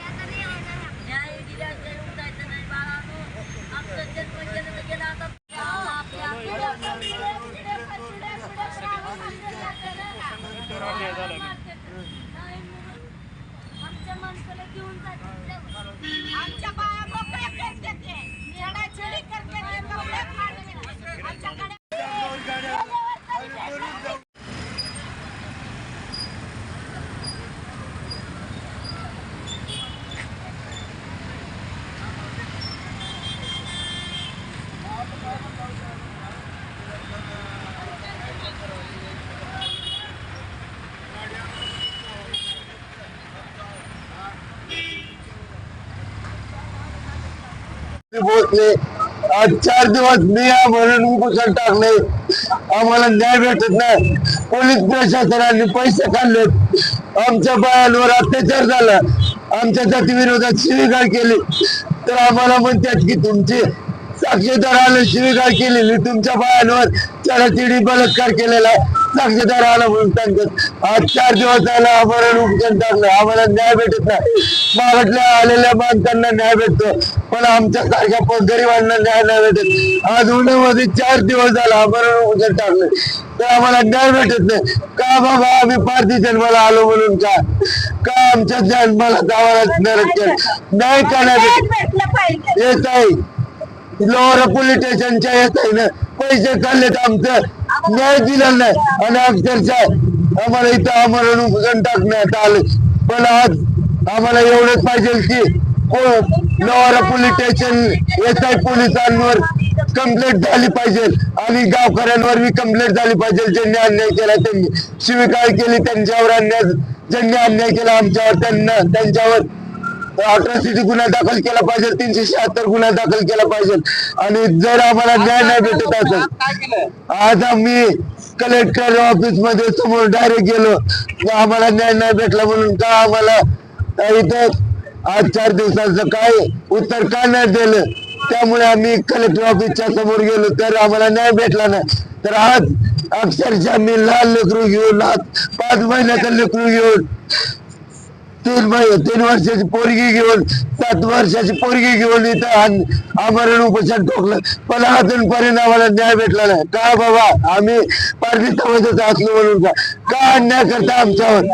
न्याय दिल्याशिवाय उठायचं नाही बाळांनो. आमचं जन्म गेलं तर आता. आमच्या माणसाला घेऊन जायचं आमच्या पोहोचले आज चार दिवस मी म्हणून उपोषण टाकले. आम्हाला न्याय भेटत नाही. पोलीस प्रशासनाने पैसे काढलेत आमच्या बायांवर अत्याचार झाला. आमच्या जातीविरोधात शिवीगाळ केली. तर आम्हाला म्हणतात की तुमची साक्षीदार आले शिवीगाळ केलेली. तुमच्या बायांवर चढाचिडी बलात्कार केलेला साक्षीदार आला म्हणून सांगतात. आज चार दिवस झाला आम्हाला उपचार टाकलं. आम्हाला न्याय भेटत नाही. मागातल्या आलेल्या माणसांना न्याय भेटतो. पण आमच्या सारख्या पण गरिबांना न्याय नाही भेटत. आज उन्हामध्ये चार दिवस झाला आम्हाला उपचार टाकले. तर आम्हाला न्याय भेटत नाही. का बाबा आम्ही पारधी जन्माला आलो म्हणून का? का आमच्या जन्माला केलं? न्याय का नाही येत आहे. लोअर पोलीस स्टेशनच्या येत आहे ना. पैसे काढलेत आमचं. न्याय दिला नाही. आणि अक्षरशः आम्हाला इथं आम्हाला उपोषण टाकण्यात आलं. पण आज आम्हाला एवढंच पाहिजे की लोअर पोलीस स्टेशन येत आहे पोलिसांवर कंप्लेंट झाली पाहिजे. आणि गावकऱ्यांवर बी कंप्लेंट झाली पाहिजे. ज्यांनी अन्याय केला त्यांनी शिवीगाळ केली त्यांच्यावर अन्याय ज्यांनी अन्याय केला आमच्यावर त्यांना त्यांच्यावर अट्रॉसिटी गुन्हा दाखल केला पाहिजे. तीनशे शहात्तर गुन्हा दाखल केला पाहिजे. आणि जर आम्हाला न्याय नाही भेटत असेल आज आम्ही कलेक्टर ऑफिसमध्ये समोर डायरेक्ट गेलो. आम्हाला न्याय नाही भेटला म्हणून का आम्हाला इथं आज चार दिवसाचं काय उत्तर का नाही दिलं? त्यामुळे आम्ही कलेक्टर ऑफिसच्या समोर गेलो तर आम्हाला न्याय भेटला नाही. तर आज अक्षरशः मी लाल लेकरू घेऊन आज पाच महिन्याचं लेकरू घेऊन तीन महिने तीन वर्षाची पोरगी घेऊन सात वर्षाची पोरगी घेऊन इथं आमरण उपोषण ठोकलं. पण अजून परिणामाला न्याय भेटला नाही. का बाबा? आम्ही पारधी समाजाचा असलो म्हणून का अन्याय करता आमच्यावर?